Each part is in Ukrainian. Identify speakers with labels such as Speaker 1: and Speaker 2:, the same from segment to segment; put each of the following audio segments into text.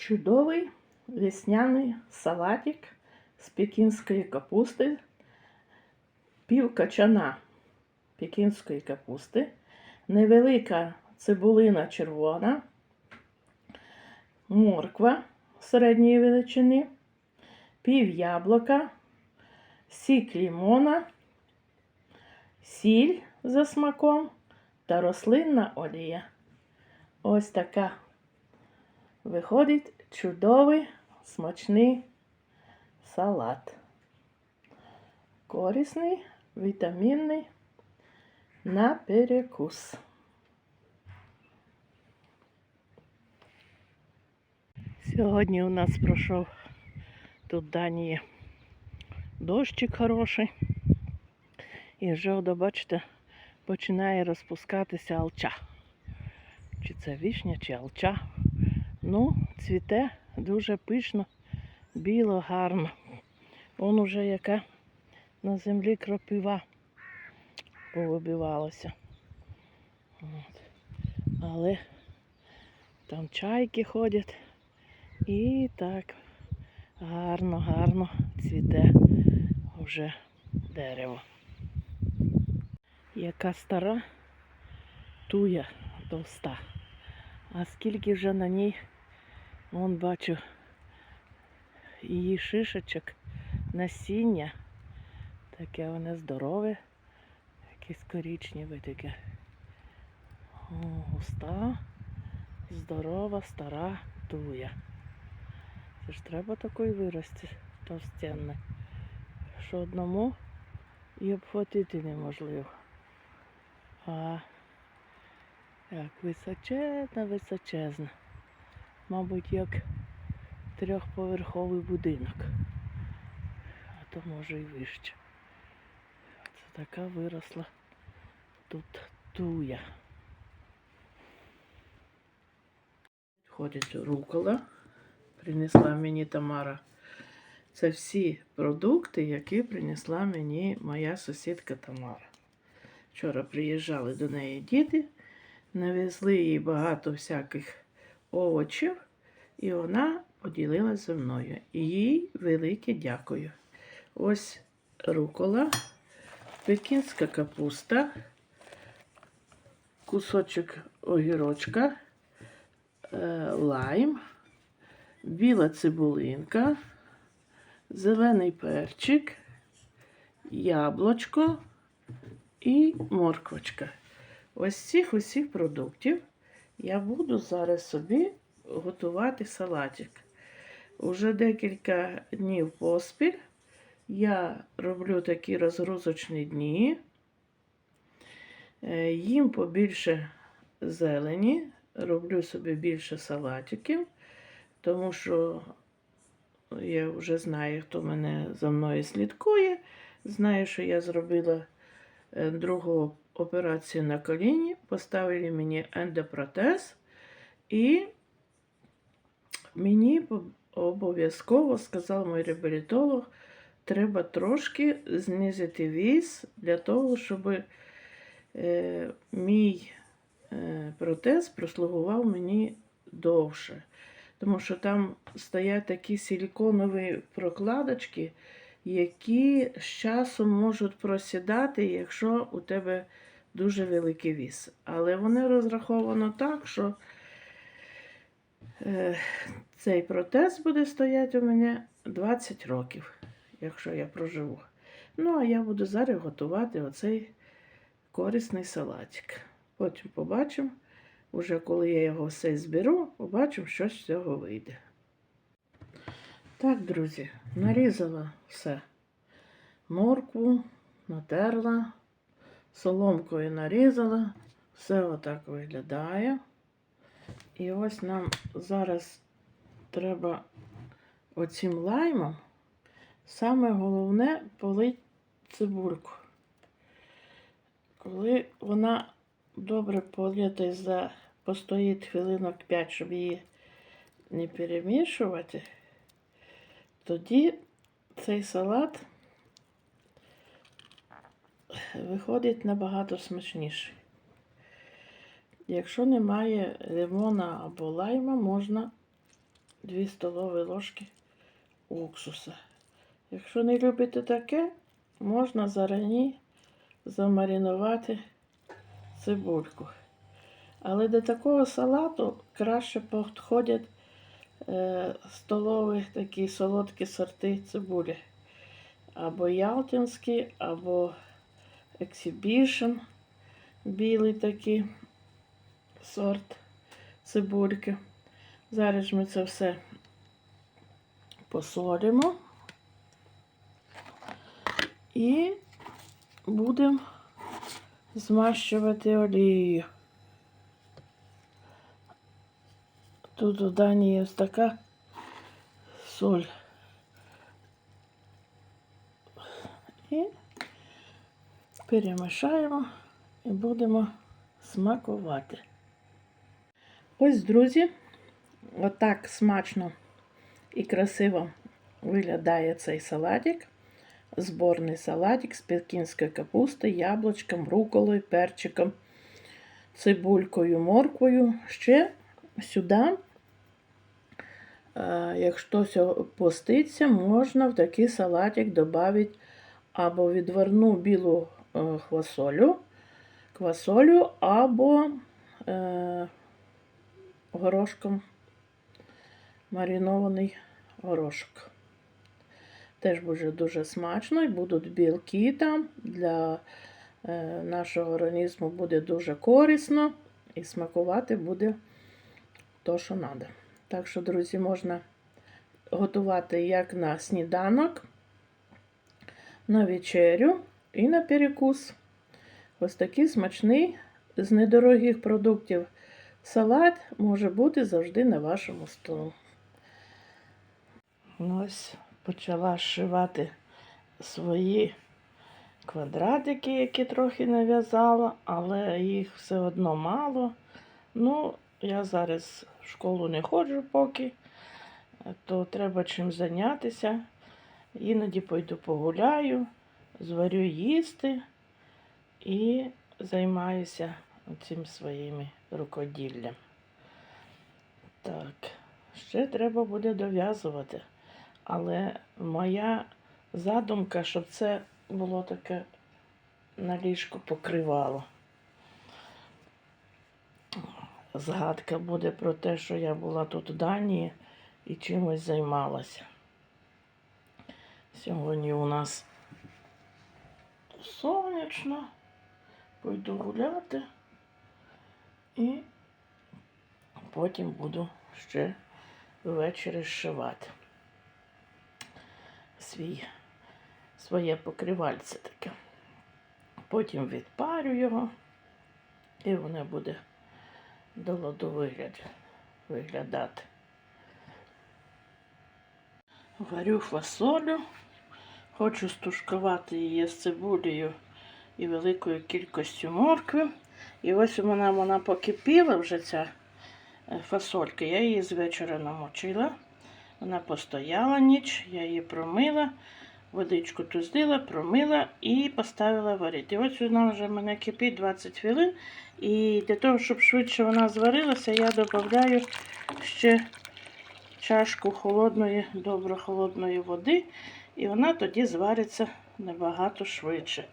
Speaker 1: Чудовий весняний салатик з пекінської капусти, пів качана пекінської капусти, невелика цибулина червона, морква середньої величини, пів яблука, сік лімона, сіль за смаком та рослинна олія. Ось така виходить чудовий смачний салат. Корисний, вітамінний на перекус. Сьогодні у нас пройшов тут Данії дощик хороший. І вже, бачите, починає розпускатися алча. Чи це вишня, чи алча. Ну, цвіте дуже пишно, біло, гарно. Он уже яка на землі кропива повибивалася. От. Але там чайки ходять. І так гарно, гарно цвіте вже дерево. Яка стара туя товста. А скільки вже на ній, вон бачу, її шишечок, насіння. Таке воно здорове, якесь коричневе таке. О, густа, здорова, стара туя. Це ж треба такої вирости товстенне, що одному і обхватити неможливо. А як височезна, височезна. Мабуть, як трьохповерховий будинок. А то може і вище. Це така виросла тут туя. Ходить рукола. Принесла мені Тамара. Це всі продукти, які принесла мені моя сусідка Тамара. Вчора приїжджали до неї діти, навезли їй багато всяких овочів, і вона поділилася зі мною. Їй велике дякую. Ось рукола, пекінська капуста, кусочок огірочка, е, лайм, біла цибулинка, зелений перчик, яблучко і морквочка. Ось цих усіх продуктів я буду зараз собі готувати салатик. Уже декілька днів поспіль я роблю такі розгрузочні дні, е, їм побільше зелені, роблю собі більше салатиків, тому що я вже знаю, хто мене за мною слідкує. Знаю, що я зробила е, 2 операцию на колени, поставили мені ендопротез, і мені обов'язково сказав мій реабілітолог, треба трошки знизити віс для того, щоб е, мій е, протез прослугував мені довше. Тому що там стоять такі силіконові прокладочки, які з часом можуть просідати, якщо у тебе дуже великий віс. Але вони розраховано так, що е, цей протез буде стояти у мене 20 років, якщо я проживу. Ну, а я буду зараз готувати оцей корисний салатик. Потім побачимо. Уже коли я його все зберу, побачимо, що з цього вийде. Так, друзі, нарізала все. Моркву натерла, соломкою нарізала, все отак виглядає. І ось нам зараз треба оцим лаймом саме головне полить цибульку. Коли вона добре полити за постоїть хвилинок 5, щоб її не перемішувати, тоді цей салат виходить набагато смачніший. Якщо немає лимона або лайма, можна 2 столові ложки уксуса. Якщо не любите таке, можна зарані замаринувати цибульку. Але до такого салату краще підходять столові такі солодкі сорти цибулі. Або ялтинські, або Exhibition, білий такий сорт цибульки. Зараз ми це все посолимо і будемо змащувати олією. Тут у Дані є ось така соль. І перемішаємо і будемо смакувати. Ось, друзі, отак смачно і красиво виглядає цей салатик. Зборний салатик з пекінської капусти, яблучком, руколою, перчиком, цибулькою, морквою. Ще сюди, якщо сьо- поститься, можна в такий салатик додати або відварну білу е, хвасолю, квасолю, або е, горошком маринований горошок. Теж буде дуже смачно і будуть білки там. Для е, нашого організму буде дуже корисно і смакувати буде то, що треба. Так що, друзі, можна готувати як на сніданок, на вечерю і на перекус. Ось такий смачний з недорогих продуктів салат може бути завжди на вашому столу. Ну, Ось почала зшивати свої квадратики, які трохи нав'язала, але їх все одно мало. Ну, я зараз в школу не ходжу поки, то треба чим зайнятися. Іноді пойду погуляю, зварю їсти і займаюся цим своїми рукоділлям. Так, ще треба буде дов'язувати. Але моя задумка, щоб це було таке на ліжку покривало. Згадка буде про те, що я була тут в Данії і чимось займалася. Сьогодні у нас сонячно. Пойду гуляти і потім буду ще ввечері зшивати свій, своє покривальце таке. Потім відпарю його, і воно буде до ладу вигляд, виглядати. Варю фасолю, хочу стушкувати її з цибулею і великою кількістю моркви. І ось мене вона покипіла вже ця е, фасолька. Я її з вечора намочила. Вона постояла ніч, я її промила, водичку туздила, промила і поставила варити. І ось вона вже в мене кипить 20 хвилин. І для того, щоб швидше вона зварилася, я додаю ще чашку холодної, добре холодної води. І вона тоді звариться набагато швидше.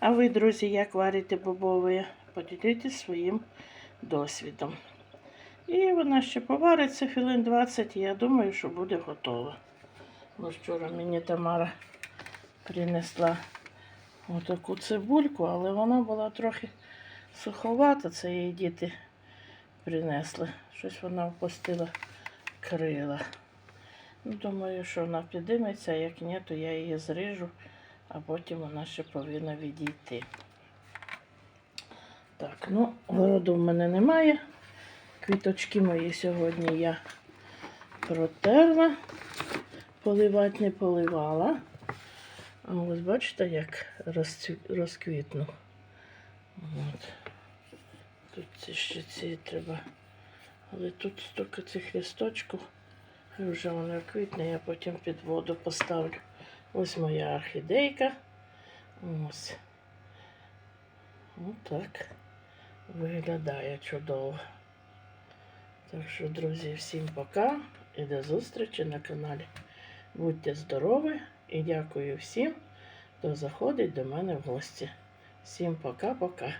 Speaker 1: А ви, друзі, як варите бобові, поділіться своїм досвідом. І вона ще повариться хвилин 20, і я думаю, що буде готова. Вчора мені Тамара принесла отаку цибульку, але вона була трохи суховата, це її діти принесли. Щось вона впустила крила. Ну, Думаю, що вона підійметься, а як ні, то я її зріжу, а потім вона ще повинна відійти. Так, ну, городу в мене немає. Квіточки мої сьогодні я протерла, поливати не поливала. А ось бачите, як розквітнув. От. Тут ці ще ці треба. Але тут стільки цих листочків. Хай вже воно квітне, я потім під воду поставлю. Ось моя орхідейка. Ось. Отак виглядає чудово. Так що, друзі, всім пока і до зустрічі на каналі. Будьте здорові і дякую всім, хто заходить до мене в гості. Всім пока-пока.